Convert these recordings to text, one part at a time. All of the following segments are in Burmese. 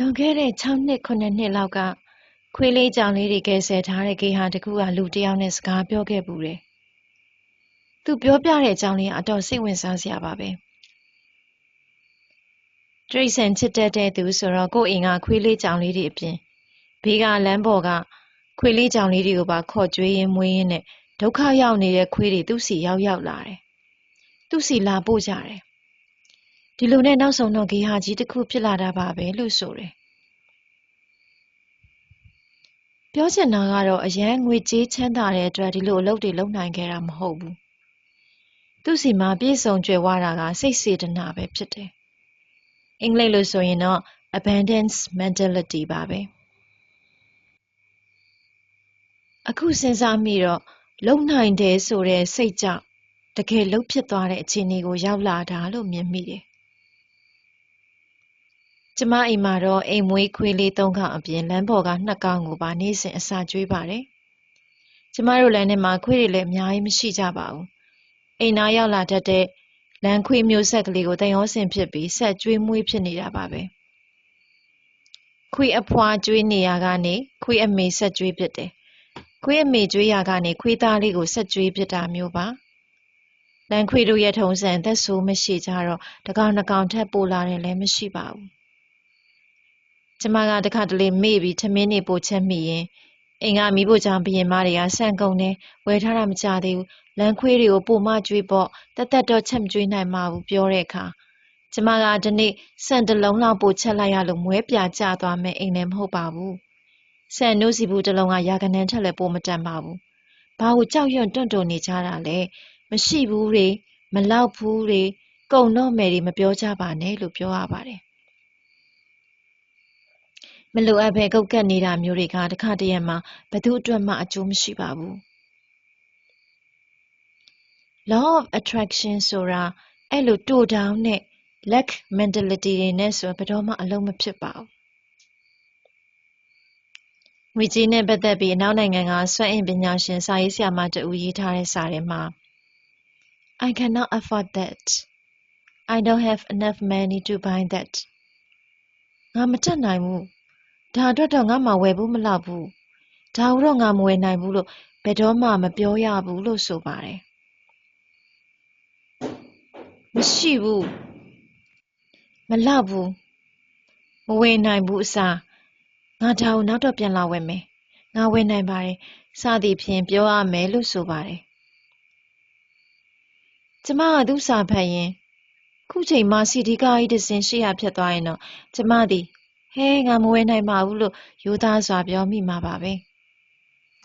လွန်ခဲ့တဲ့6နှစ်9နှစ်လောက်ကခွေးလေးကြောင်လေးတွေကယ်ဆယ်ထားတဲ့ဂေဟာတစ်ခုကလူတစ်ယောက်နဲ့စကားပြောခဲ့ပူတယ်။သူပြောပြတဲ့အကြောင်းလေးကအတော်စိတ်ဝင်စားစရာပါပဲ။တရိษံချစ်တတ်တဲ့သူဆိုတော့ကို့အိမ်ကခွေးလေးကြောင်လေးတွေအပြင်ဘေးကလမ်းပေါ်ကခွေးလေးကြောင်လေးတွေကိုပါခေါ်ကြွေးရင်းမွေးရင်းနဲ့ဒုက္ခရောက်နေတဲ့ခွေးတွေသူ့စီရောက်ရောက်လာတယ်။သူ့စီလာပို့ကြတယ်။ ဒီလိုနဲ့နောက်ဆုံးတော့ဂေဟာကြီးတစ်ခုဖြစ်လာတာပါပဲလို့ဆိုတယ်ပြောချင်တာကတော့အရမ်းငွေကြေးချမ်းသာတဲ့အတွက်ဒီလိုအလုပ်တွေလုပ်နိုင်ခဲ့တာမဟုတ်ဘူး။သူ့ဆီမှာပြည့်စုံကြွယ်ဝတာကစိတ်စေတနာပဲဖြစ်တယ်။အင်္ဂလိပ်လိုဆိုရင်တော့ abundance mentality ပါပဲ။အခုစဉ်းစားမိတော့လုံနိုင်တယ်ဆိုတဲ့စိတ်ကြောင့်တကယ်လှုပ်ဖြစ်သွားတဲ့အခြေအနေကိုရောက်လာတာလို့မြင်မိတယ် ကျမအိမ်မှာတော့အိမ်မွေးခွေးလေးသုံးကောင်အပြင်လမ်းပေါ်ကနှစ်ကောင်ကိုပါနေ့စဉ်အစာကျွေးပါတယ်။ကျမတို့လမ်းထဲမှာခွေးတွေလည်းအများကြီးမရှိကြပါဘူး။အိမ်နားရောက်လာတတ်တဲ့လမ်းခွေးမျိုးဆက်ကလေးကိုတန်ရောစင်ဖြစ်ပြီးဆက်ကျွေးမွေးဖြစ်နေတာပါပဲ။ခွေးအဖွာကျွေးနေရကနေခွေးအမေဆက်ကျွေးဖြစ်တယ်။ခွေးအမေကျွေးရကနေခွေးသားလေးကိုဆက်ကျွေးဖြစ်တာမျိုးပါ။လမ်းခွေးတို့ရဲ့ထုံစံသက်ဆိုးမရှိကြတော့တကောင်နှစ်ကောင်ထက်ပိုလာတယ်လည်းမရှိပါဘူး ကျမကတခါတလေမေ့ပြီးထမင်းတွေပိုချက်မိရင်အိမ်ကမီးဖိုချောင်ဘုရင်မတွေကဆန်ကုန်တယ်ဝယ်ထားတာမကြသေးဘူးလမ်းခွေးတွေကိုပိုမကျွေးပေါ့တသက်တော့ချက်မကျွေးနိုင်ပါဘူးပြောတဲ့အခါကျမကဒီနေ့ဆန်တစ်လုံးလောက်ပိုချက်လိုက်ရလို့မွဲပြကျသွားမယ်အိမ်လည်းမဟုတ်ပါဘူးဆန်နိုးစီဘူးတစ်လုံးကရာကနေထက်လည်းပိုမတန်ပါဘူးဘာလို့ကြောက်ရွံ့တွန့်တုန်နေကြတာလဲမရှိဘူးတွေမလောက်ဘူးတွေကုံတော့မယ်တွေမပြောကြပါနဲ့လို့ပြောရပါတယ် မလိုအပ်ဘဲကုပ်ကပ်နေတာမျိုးတွေကတခါတရံမှာဘယ်သူအတွက်မှအကျိုးမရှိပါဘူး။ law of attraction ဆိုတာအဲ့လိုတိုတောင်းတဲ့ lack mentality တွေနဲ့ဆိုဘယ်တော့မှအလုံးမဖြစ်ပါဘူး။ငွေကြေးနဲ့ပတ်သက်ပြီးအနောက်နိုင်ငံကစွမ်းအင်ပညာရှင်စာရေးဆရာမတဦးရေးထားတဲ့စာထဲမှာ I cannot afford that. I don't have enough money to buy that. ငါမတတ်နိုင်ဘူး ဒါအတွက်တော့ငါ့မှာဝယ်ဖို့မလောက်ဘူး။ဒါကိုတော့ငါမဝယ်နိုင်ဘူးလို့ဘယ်တော့မှမပြောရဘူးလို့ဆိုပါတယ်။မရှိဘူး။မလောက်ဘူး။မဝယ်နိုင်ဘူးအစားငါဒါကိုနောက်တော့ပြန်လာဝယ်မယ်။ငါဝယ်နိုင်ပါတယ်။စသည်ဖြင့်ပြောရမယ်လို့ဆိုပါတယ်။ကျမကသူ့စာဖတ်ရင်ခုချိန်မှာစီဒီကားကြီးတစ်စင်းရှေ့ရဖြစ်သွားရင်တော့ကျမသည် ဟဲငါမဝယ်နိုင်ပါဘူးလို့ရိုးသားစွာပြောမိမှာပါပဲ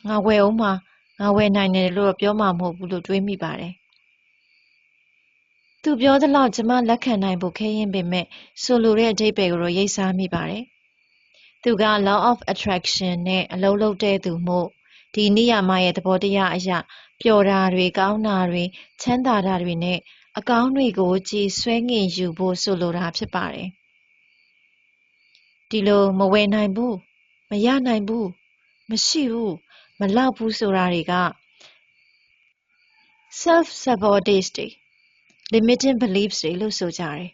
ငါဝယ်အောင်မှာငါဝယ်နိုင်တယ်လို့ပြောမှာမဟုတ်ဘူးလို့တွေးမိပါတယ်သူပြောသလောက်ကျမလက်ခံနိုင်ဖို့ခဲရင်ပေမဲ့ဆိုလိုတဲ့အဓိပ္ပာယ်ကိုတော့ရိပ်စားမိပါတယ်သူက law of attraction နဲ့အလုံးလုံးတဲ့သူမို့ဒီနိယာမရဲ့သဘောတရားအရပျော်တာတွေကောင်းတာတွေချမ်းသာတာတွေနဲ့အကောင်းတွေကိုကြည်ဆွဲငင်ယူဖို့ဆိုလိုတာဖြစ်ပါတယ်။ ဒီလိုမဝယ်နိုင်ဘူးမရနိုင်ဘူးမရှိဘူးမလောက်ဘူးဆိုတာတွေက self sabotage တွေ limiting beliefs တွေလို့ဆိုကြတယ်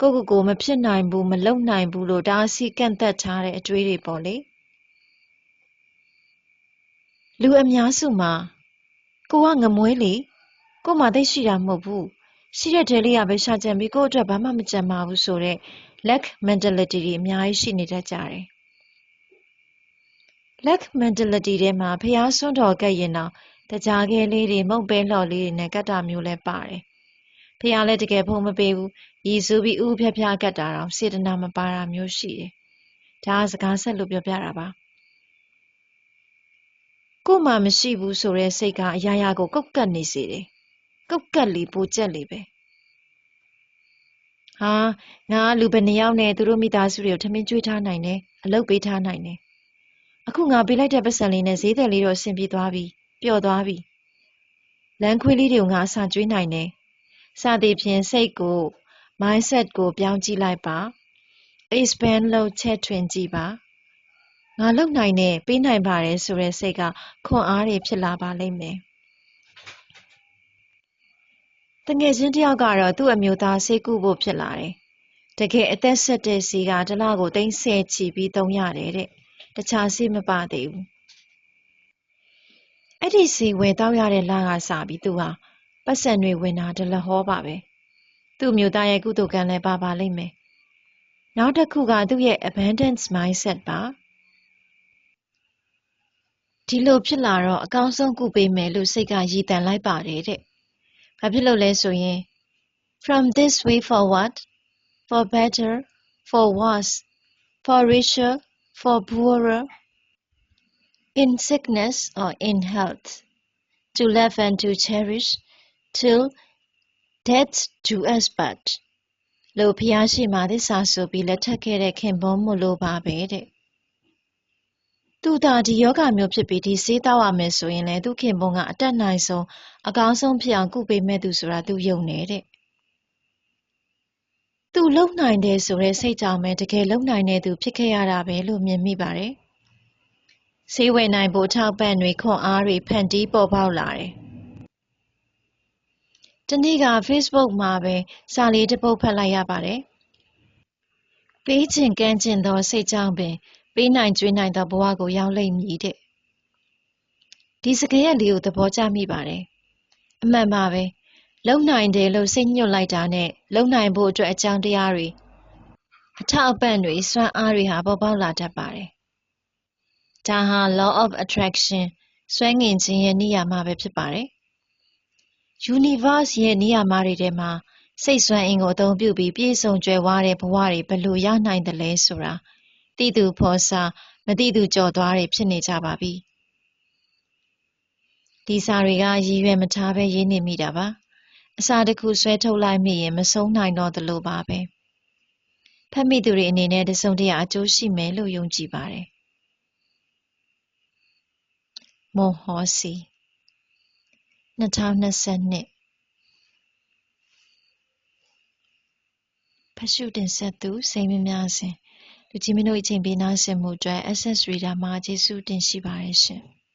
ကိုကိုကိုမဖြစ်နိုင်ဘူးမလုပ်နိုင်ဘူးလို့တားဆီးကန့်သက်ထားတဲ့အတွေးတွေပေါ့လေလူအများစုမှာကိုကငမွေးလေကိုမှသိရှိတာမဟုတ်ဘူးရှိတဲ့တဲလေးကပဲရှာကြံပြီးကို့အတွက်ဘာမှမကြံပါဘူးဆိုတော့ lack mentality တွေအများကြီးရှိနေတတ်ကြတယ်။ lack mentality ထဲမှာဖျားစွန်းတော်ကပ်ရင်တော့တကြားခဲလေးတွေမုတ်ပဲလှော်လေးတွေနဲ့ကတ်တာမျိုးလဲပါတယ်။ဖျားလည်းတကယ်ဖုံးမပေးဘူး။ရည်စူးပြီးဥဖျားဖျားကတ်တာတော့စေတနာမပါတာမျိုးရှိတယ်။ဒါကစကားဆက်လို့ပြောပြတာပါ။ကို့မှာမရှိဘူးဆိုတဲ့စိတ်ကအရာရာကိုကုတ်ကတ်နေစေတယ်။ကုတ်ကတ်လေပိုကျက်လေပဲ။ ဟာငါလူဘယ်နှစ်ယောက်နဲ့သူတို့မိသားစုတွေကိုထမင်းကျွေးထားနိုင်တယ်အလုပ်ပေးထားနိုင်တယ်အခုငါပေးလိုက်တဲ့ပတ်စံလေးနဲ့ဈေးတယ်လေးတော့ဆင်ပြေသွားပြီပျော့သွားပြီလမ်းခွေးလေးတွေကိုငါအစာကျွေးနိုင်တယ်စသည်ဖြင့်စိတ်ကို mindset ကိုပြောင်းကြည့်လိုက်ပါ expand လုပ်ချက်ထွင်ကြည့်ပါငါလုပ်နိုင်တယ်ပေးနိုင်ပါတယ်ဆိုတဲ့စိတ်ကခွန်အားတွေဖြစ်လာပါလိမ့်မယ် တငယ်ချင်းတယောက်ကတော့သူ့အမျိုးသားဆေးကုဖို့ဖြစ်လာတယ်တကယ်အသက်ဆက်တဲ့ဆေးကတစ်လကိုသိန်းဆယ်ချီပြီးသုံးရတယ်တဲ့တခြားဆေးမပါသေးဘူးအဲ့ဒီဆေးဝယ်တောက်ရတဲ့လကစပြီးသူဟာပတ်စံတွေဝင်တာဒလဟောပါပဲသူ့မျိုးသားရဲ့ကုသိုလ်ကံလည်းပါပါလိမ့်မယ်နောက်တစ်ခုကသူ့ရဲ့ abundance mindset ပါဒီလိုဖြစ်လာတော့အကောင်းဆုံးကုပေးမယ်လို့စိတ်ကရည်တန်လိုက်ပါတယ်တဲ့။ ဘာဖြစ်လို့လဲဆိုရင် from this way forward for better for worse for richer for poorer in sickness or in health to love and to cherish till death do us part လို့ဖျားရှိမှသစ္စာဆိုပြီးလက်ထပ်ခဲ့တဲ့ခင်ပွန်းမို့လို့ပါပဲတဲ့ သူသာဒီယောဂမျိုးဖြစ်ပြီးဒီဆေးတောက်ရမယ်ဆိုရင်လည်းသူခင်ပွန်းကအတက်နိုင်ဆုံးအကောင်းဆုံးဖြစ်အောင်ကုပေးမဲ့သူဆိုတာသူယုံနေတဲ့သူလုံနိုင်တယ်ဆိုတဲ့စိတ်ကြောင့်ပဲတကယ်လုံနိုင်တဲ့သူဖြစ်ခဲ့ရတာပဲလို့မြင်မိပါတယ်ဆေးဝယ်နိုင်ဖို့ထောက်ပံ့တွေခွန်အားတွေဖန်တီးပေါ်ပေါက်လာတယ်တနေ့က Facebook မှာပဲစာလေးတစ်ပုဒ်ဖတ်လိုက်ရပါတယ်ပေးချင်ကမ်းချင်သောစိတ်ကြောင့်ပင် ပေးနိုင်ကျွေးနိုင်သောဘဝကိုရောက်လိမ့်မည်တဲ့ဒီစကားရက်လေးကိုသဘောကျမိပါတယ်အမှန်ပါပဲလုံနိုင်တယ်လို့စိတ်ညွတ်လိုက်တာနဲ့လုံနိုင်ဖို့အတွက်အကြောင်းတရားတွေအထောက်အပံ့တွေစွမ်းအားတွေဟာပေါ်ပေါက်လာတတ်ပါတယ်ဒါဟာ law of attraction ဆွဲငင်ခြင်းရဲ့နိယာမပဲဖြစ်ပါတယ် universe ရဲ့နိယာမတွေထဲမှာစိတ်စွမ်းအင်ကိုအသုံးပြုပြီးပြည့်စုံကြွယ်ဝတဲ့ဘဝတွေဘယ်လိုရနိုင်သလဲဆိုတာ သိသူဖော်စာမသိသူကြော်သွားတွေဖြစ်နေကြပါပြီဒီစာတွေကရည်ရွယ်မထားပဲရေးနေမိတာပါအစာတစ်ခုဆွဲထုတ်လိုက်မိရင်မဆုံးနိုင်တော့သလိုပါပဲဖတ်မိသူတွေအနေနဲ့တစုံတရာအကျိုးရှိမယ်လို့ယုံကြည်ပါတယ်မွန်ဟောစီ2022ဖတ်ရှုတင်ဆက်သူစိတ်မများစဉ် လူကြီးမင်းတို့အချိန်ပေးနားဆင်မှုအတွက် SS Reader မှာ ကျေးဇူးတင်ရှိပါတယ်ရှင်။